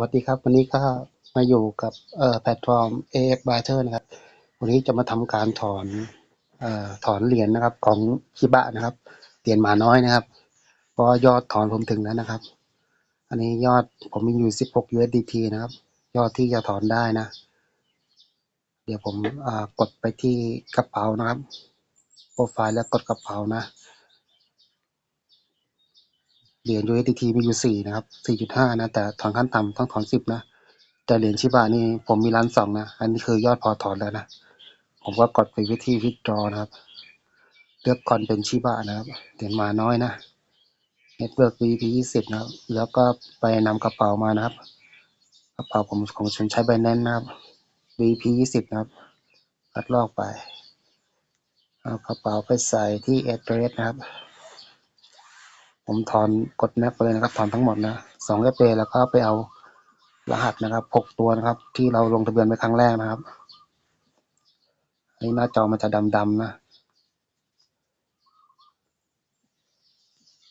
วัสดีครับวันนี้ก็มาอยู่กับแพลตฟอร์ม AF Buyer นะครับ วันนี้จะมาทำการถอนออถอนเหรียญนะครับของชิบะนะครับ เหรียญหมาน้อยนะครับเพราะยอดถอนผมถึงแล้วนะครับ อันนี้ยอดผมมีอยู่ 16 USDT นะครับ ยอดที่จะถอนได้นะ เดี๋ยวผมกดไปที่กระเป๋านะครับ โปรไฟล์แล้วกดกระเป๋านะ เหรียญ USDT มีอยู่สี่นะครับสี่จุดห้านะ แต่ถอนขั้นต่ำต้องถอนสิบนะ แต่เหรียญชิบะนี่ผมมีล้านสองนะ อันนี้คือยอดพอถอนแล้วนะ ผมก็กดไปวิธีวิดรอนะครับ เลือกคอนเป็นชิบะนะครับ เหรียญมาน้อยนะ Network VP ยี่สิบนะครับ แล้วก็ไปนำกระเป๋ามานะครับ กระเป๋าผมของฉันใช้ไบแนนนะครับ VP ยี่สิบนะครับคัดลอกไป เอากระเป๋าไปใส่ที่ address นะครับ ผมถอนกดแนบไปเลยนะครับถอนทั้งหมดนะสองเอฟแล้วก็ไปเอารหัสนะครับหกตัวนะครับ ที่เราลงทะเบียนไปครั้งแรกนะครับอันนี้หน้าจอมันจะดำๆนะ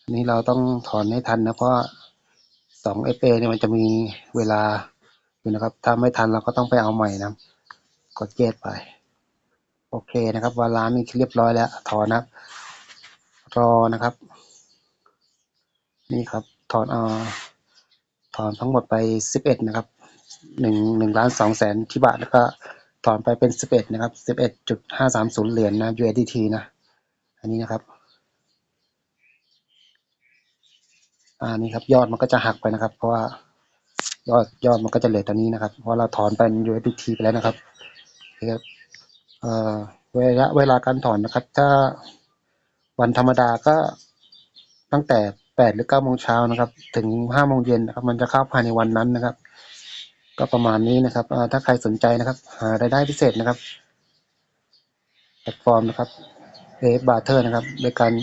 อันนี้เราต้องถอนให้ทันนะเพราะสองเอฟเนี่ยมันจะมีเวลาอยู่นะครับ ถ้าไม่ทันเราก็ต้องไปเอาใหม่นะกดเกตไป โอเคนะครับวาลานนี่เรียบร้อยแล้วถอนนะครับ รอนะครับ นี่ครับถอนเอ่อถอนทั้งหมดไปสิบเอ็ดนะครับหนึ่งหนึ่งล้านสองแสนชิบะแล้วก็ถอนไปเป็นสิบเอ็ดนะครับสิบเอ็ดจุดห้าสามศูนย์เหรียญนะ USDT นะ อันนี้นะครับอ่านี่ครับยอดมันก็จะหักไปนะครับ เพราะว่ายอดยอดมันก็จะเหลือตัวนี้นะครับ เพราะเราถอนเป็น USDT ไปแล้วนะครับนะครับเอ่อเวลาเวลาการถอนนะครับ ถ้าวันธรรมดาก็ตั้งแต่ แปดหรือเก้าโมงเช้านะครับ ถึงห้าโมงเย็นนะครับ มันจะเข้าภายในวันนั้นนะครับ ก็ประมาณนี้นะครับถ้าใครสนใจนะครับ หารายได้พิเศษนะครับแพลตฟอร์มนะครับเอฟบาร์เทอร์นะครับโดยการ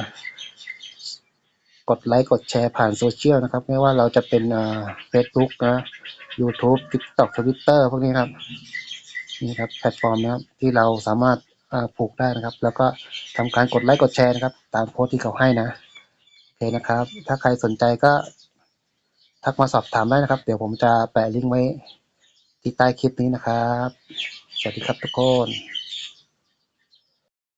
กดไลค์กดแชร์ผ่านโซเชียลนะครับ ไม่ว่าเราจะเป็นเฟซบุ๊กนะ YouTube TikTok Twitter พวกนี้ครับนี่ครับแพลตฟอร์มนะครับที่เราสามารถผูกได้นะครับ แล้วก็ทำการกดไลค์กดแชร์นะครับ ตามโพสต์ที่เขาให้นะ คนะครับ ถ้าใครสนใจก็ทักมาสอบถามได้นะครับ เดี๋ยวผมจะแปะลิงก์ไว้ที่ใต้คลิปนี้นะครับ สวัสดีครับทุกคน